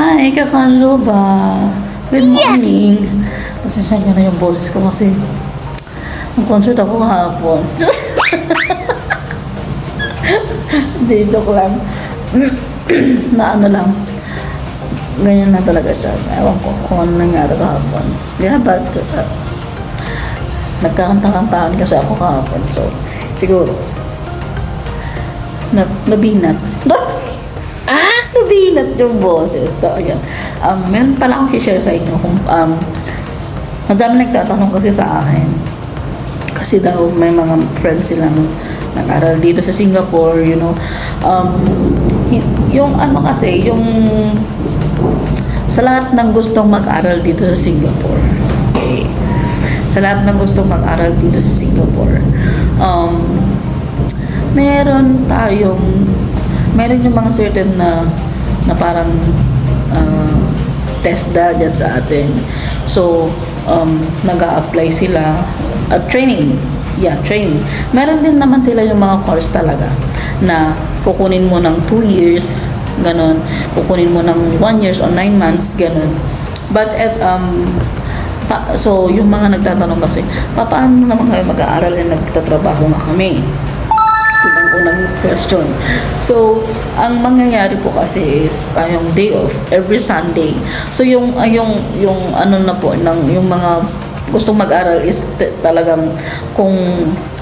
Hi, Kakanluba. Good morning. Pasensya niyo na yung boses ko kasi ang concert ako kahapon. Hindi, joke lang. na ano lang. Ganyan na talaga siya. Ewan ko kung ano nangyari kahapon. Yeah, but uh, nagkakanta-kantaan kasi ako kahapon. So, siguro, na, nabinat. Nabinat yung boses. So, yun. Um, meron pala akong share sa inyo kung um, ang dami nagtatanong kasi sa akin. Kasi daw may mga friends silang nag-aral dito sa Singapore, you know. Um, yung ano kasi, yung sa lahat ng gustong mag-aral dito sa Singapore. Sa lahat ng gustong mag-aral dito sa Singapore. Um, meron tayong meron yung mga certain na na parang uh, TESDA dyan sa atin. So, um, nag apply sila at training. Yeah, training. Meron din naman sila yung mga course talaga na kukunin mo ng 2 years, ganon. Kukunin mo ng 1 years or 9 months, ganon. But if, um, pa, so, yung mga nagtatanong kasi, pa, paano naman kayo mag-aaral na nagtatrabaho nga kami? Unang question. So, ang mangyayari po kasi is yung day off every Sunday. So, yung uh, yung yung ano na po ng yung mga gustong mag-aral is talagang kung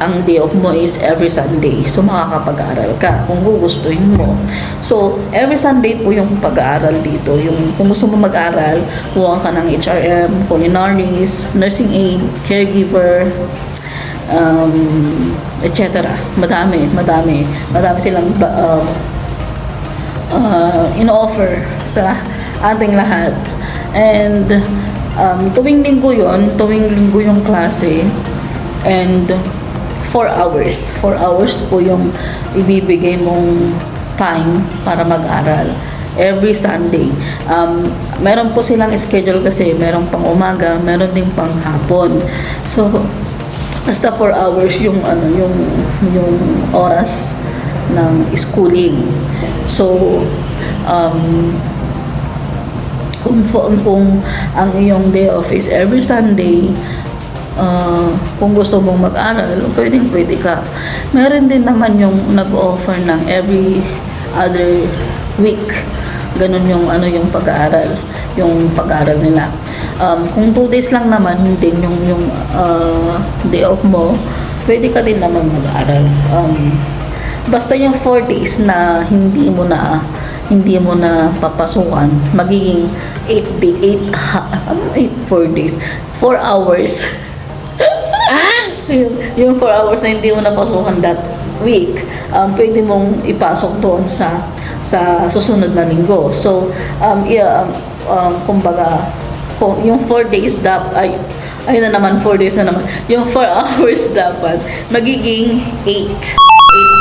ang day off mo is every Sunday. So, makakapag-aral ka kung gugustuhin mo. So, every Sunday po yung pag-aaral dito. Yung kung gusto mo mag-aral, kuha ka ng HRM, culinaries, nursing aid, caregiver, um, etc. Madami, madami. Madami silang um, uh, in-offer sa ating lahat. And um, tuwing linggo yon, tuwing linggo yung klase. And 4 hours. 4 hours po yung ibibigay mong time para mag-aral every Sunday. Um, meron po silang schedule kasi meron pang umaga, meron din pang hapon. So, basta 4 hours yung ano yung yung oras ng schooling. So um kung kung, ang iyong day off is every Sunday, uh, kung gusto mong mag-aral, pwedeng pwede ka. Meron din naman yung nag-offer ng every other week. Ganun yung ano yung pag-aaral, yung pag-aaral nila. Um, kung two days lang naman din yung yung uh, day off mo, pwede ka din naman mag-aral. Um, basta yung four days na hindi mo na hindi mo na papasukan, magiging 8 day, 8, ano 8, 4 days, 4 hours. ah! yung, yung 4 hours na hindi mo napasukan that week, um, pwede mong ipasok doon sa sa susunod na linggo. So, um, yeah, um, um, kumbaga, kung yung 4 days dapat, ay, ayun na naman, 4 days na naman, yung 4 hours dapat, magiging 8.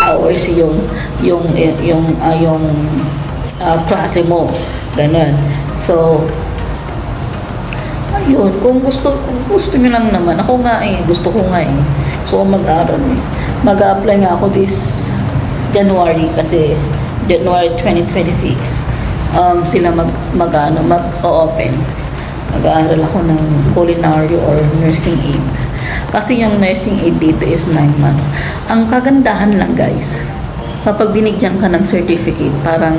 8 hours yung, yung, yung, ah, yung, ah, klase mo. Ganun. So, ayun, kung gusto, kung gusto nyo lang naman, ako nga eh, gusto ko nga eh. So, mag-aaral eh. Mag-apply nga ako this January kasi January 2026 um, sila mag, mag, ano, mag-open. Mag-aaral ako ng culinary or nursing aid. Kasi yung nursing aid dito is 9 months. Ang kagandahan lang guys, kapag binigyan ka ng certificate, parang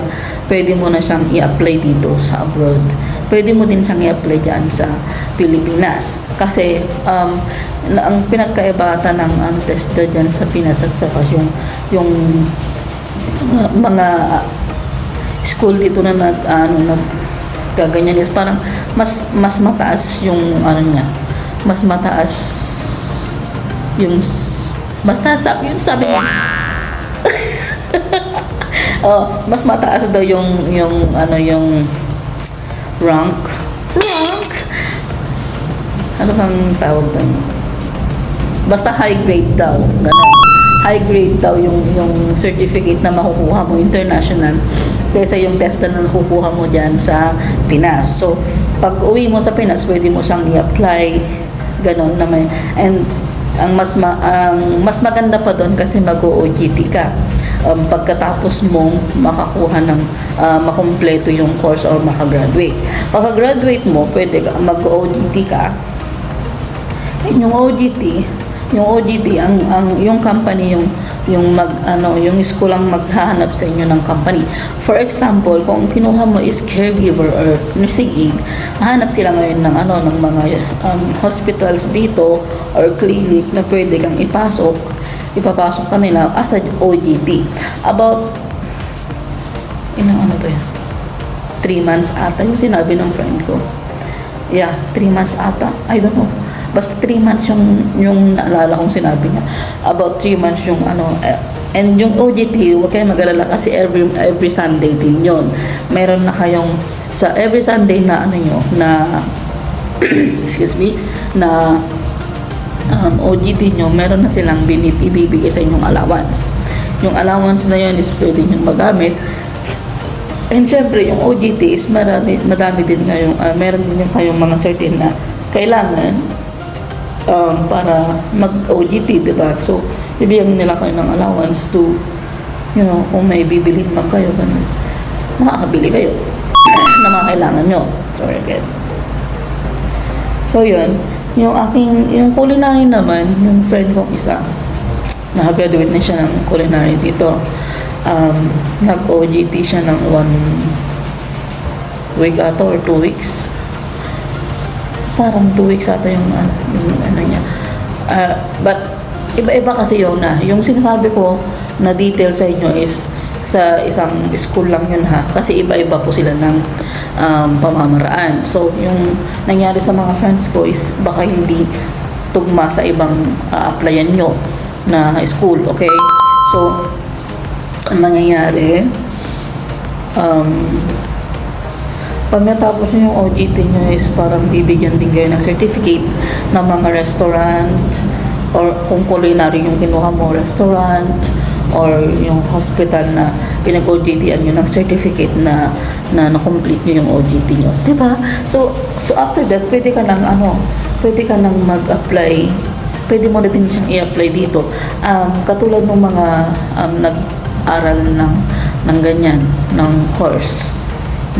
pwede mo na siyang i-apply dito sa abroad. Pwede mo din siyang i-apply dyan sa Pilipinas. Kasi um, ang pinagkaibatan ng um, testa dyan sa Pinas at saka yung, yung mga school dito na nag ano nag gaganyan is parang mas mas mataas yung ano niya mas mataas yung basta sabi yun sabi niya. Oh, mas mataas daw yung yung ano yung rank. Rank? Ano bang tawag doon? Basta high grade daw ganun. High grade daw yung yung certificate na makukuha mo international. Kaysa yung test na nakukuha mo dyan sa Pinas. So, pag uwi mo sa Pinas, pwede mo siyang i-apply ganon na may and ang mas ma, ang mas maganda pa doon kasi mag-OJT ka. um, pagkatapos mong makakuha ng ah, makumpleto yung course or makagraduate. Pagka-graduate mo, pwede ka mag-OJT ka. And yung OJT, yung OJT, ang, ang, yung company, yung yung mag ano yung school ang maghahanap sa inyo ng company. For example, kung kinuha mo is caregiver or nursing aid, hahanap sila ngayon ng ano ng mga um, hospitals dito or clinic na pwede kang ipasok, ipapasok kanila as a OJT. About ilang ano ba yan? 3 months ata yung sinabi ng friend ko. Yeah, 3 months ata. I don't know. Basta 3 months yung, yung naalala kong sinabi niya. About 3 months yung ano. eh, and yung OJT, huwag kayo mag-alala kasi every, every Sunday din yon Meron na kayong sa every Sunday na ano nyo, na excuse me, na um, OJT nyo, meron na silang binip, ibibigay sa inyong allowance. Yung allowance na yun is pwede nyo magamit And syempre, yung OJT is marami, madami din ngayong, ah, meron din yung kayong mga certain na kailangan um, para mag-OJT, di ba? So, bibigyan nila kayo ng allowance to, you know, kung may bibili man kayo, ganun. Makakabili kayo na mga kailangan nyo. Sorry again. So, yun. Yung aking, yung culinary naman, yung friend kong isa, nakagraduate na siya ng culinary dito. Um, nag-OJT siya ng one week ata or two weeks. Parang two weeks ata yung, ano, yung ano niya. Ah, but, iba-iba kasi yun na. Yung sinasabi ko na detail sa inyo is sa isang school lang yun ha. Kasi iba-iba po sila ng um, pamamaraan. So, yung nangyari sa mga friends ko is baka hindi tugma sa ibang uh, applyan nyo na school, okay? So, ang mangyayari, um, pag natapos yung OJT nyo is parang bibigyan din kayo ng certificate ng mga restaurant or kung culinary yung kinuha mo, restaurant or yung hospital na pinag-OJT-an nyo ng certificate na na na-complete nyo yung OJT nyo. Diba? So, so after that, pwede ka nang ano, pwede ka nang mag-apply pwede mo na din siyang i-apply dito. Um, katulad ng mga um, nag-aral ng, ng ganyan, ng course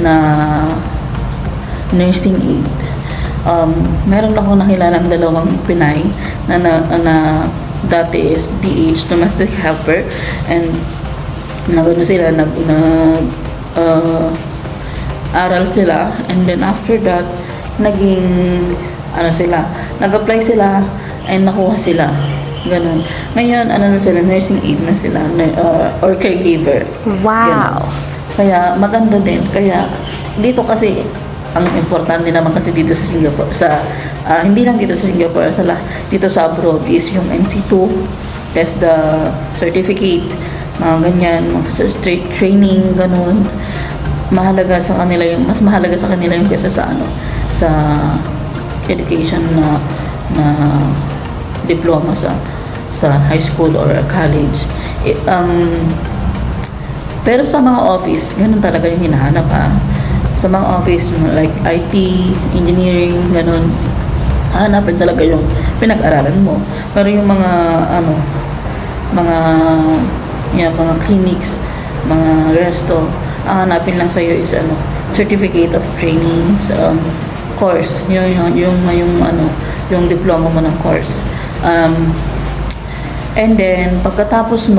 na nursing aid. Um, meron ako nakilalang dalawang Pinay na, na, na dati is DH, domestic helper, and nagano sila, nag, nag uh, aral sila, and then after that, naging, ano sila, nag-apply sila, and nakuha sila. Ganun. Ngayon, ano na sila, nursing aid na sila, uh, or caregiver. Wow. Kaya maganda din. Kaya dito kasi ang importante naman kasi dito sa Singapore sa ah, hindi lang dito sa Singapore sa dito sa abroad is yung NC2 test the certificate mga ganyan mga straight training ganun mahalaga sa kanila yung mas mahalaga sa kanila yung kesa sa ano sa education na na diploma sa sa high school or college Eh, um, pero sa mga office, ganun talaga yung hinahanap ha. Sa mga office, like IT, engineering, ganun, hanapin talaga yung pinag-aralan mo. Pero yung mga, ano, mga, yeah, mga clinics, mga resto, ang hanapin lang sa'yo is, ano, certificate of training, um, course, yung, yung, yung, yung, ano, yung diploma mo ng course. Um, And then, pagkatapos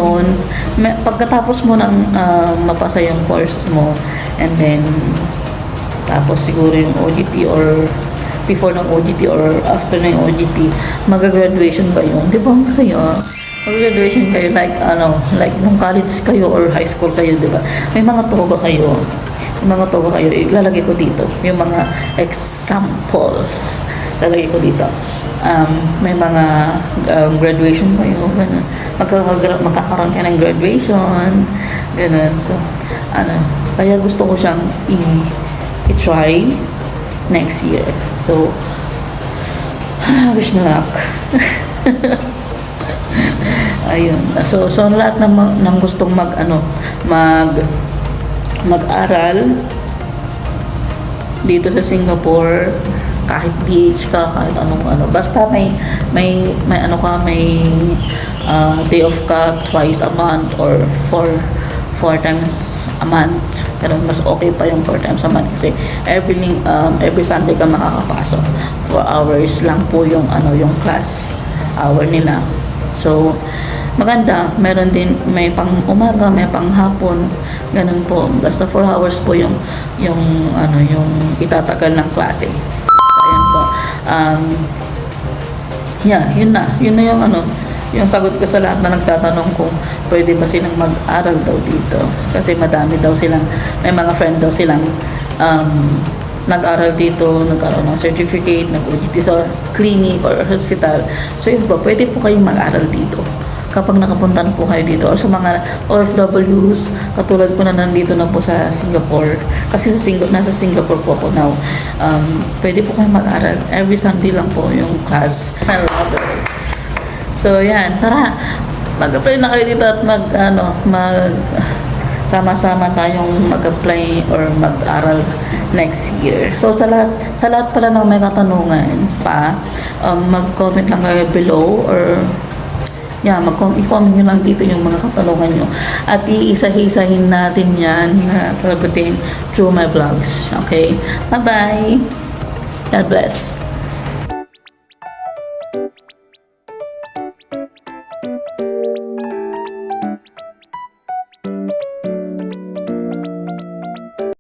may- pagkatapos mo nang ah, mapasa yung course mo, and then, tapos siguro yung OGT or before ng OGT or after ng OGT, mag-graduation kayo. Di ba ang saya? Mag-graduation kayo like, ano, like nung college kayo or high school kayo, di ba? May mga toga kayo. May mga toga kayo. Ilalagay ko dito. Yung mga examples. Lalagay ko dito um, may mga um, graduation kayo, ganun. Magkakagra- magkakaroon ka ng graduation, ganun. So, ano, kaya gusto ko siyang i- i-try next year. So, wish me luck. Ayun. So, so lahat ng, ng gustong mag, ano, mag, mag-aral dito sa Singapore, kahit beach ka, kahit anong ano. Basta may, may, may ano ka, may uh, day off ka twice a month or four, four times a month. Ganun, mas okay pa yung four times a month kasi every, um, every Sunday ka makakapasok. Four hours lang po yung, ano, yung class hour nila. So, maganda. Meron din, may pang umaga, may pang hapon. Ganun po. Basta 4 hours po yung, yung, ano, yung itatagal ng klase. Um, yeah, yun na. Yun na yung ano, yung sagot ko sa lahat na nagtatanong kung pwede ba silang mag-aral daw dito. Kasi madami daw silang, may mga friend daw silang um, nag-aral dito, nagkaroon ng certificate, nag-OJT sa clinic or hospital. So yun po, pwede po kayong mag-aral dito kapag nakapuntan po kayo dito or sa mga OFWs katulad ko na nandito na po sa Singapore. Kasi sa Singapore nasa Singapore po ako now. Um, pwede po kayong mag-aral. Every Sunday lang po yung class. I love it so yan. Tara. Mag-apply na kayo dito at mag ano mag sama-sama tayong mag-apply or mag-aral next year. So sa lahat sa lahat pala ng may katanungan pa, um, mag-comment lang kayo below or Yeah, mag-com- i-comment nyo lang dito yung mga katanungan nyo. At iisa-isahin natin yan na sagutin through my vlogs. Okay? Bye-bye! God bless!